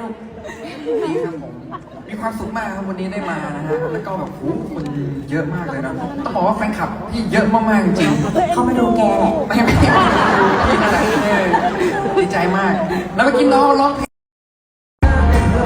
ลูกมีความสุขมากครับวันนี้ได้มานะฮะ แล้วก็แบบโอ้คนเยอะมากเลยนะ ต้องบอกว่าแฟนคลับพี่เยอะมากๆจริงเขาไม่ดูแกไม่ไม่ไม่ไม่ไม่ไม่ไม่ไม่มากแล้ม่ไม่ไม่ไม่ไม่ไม่ไม่ไม่ไ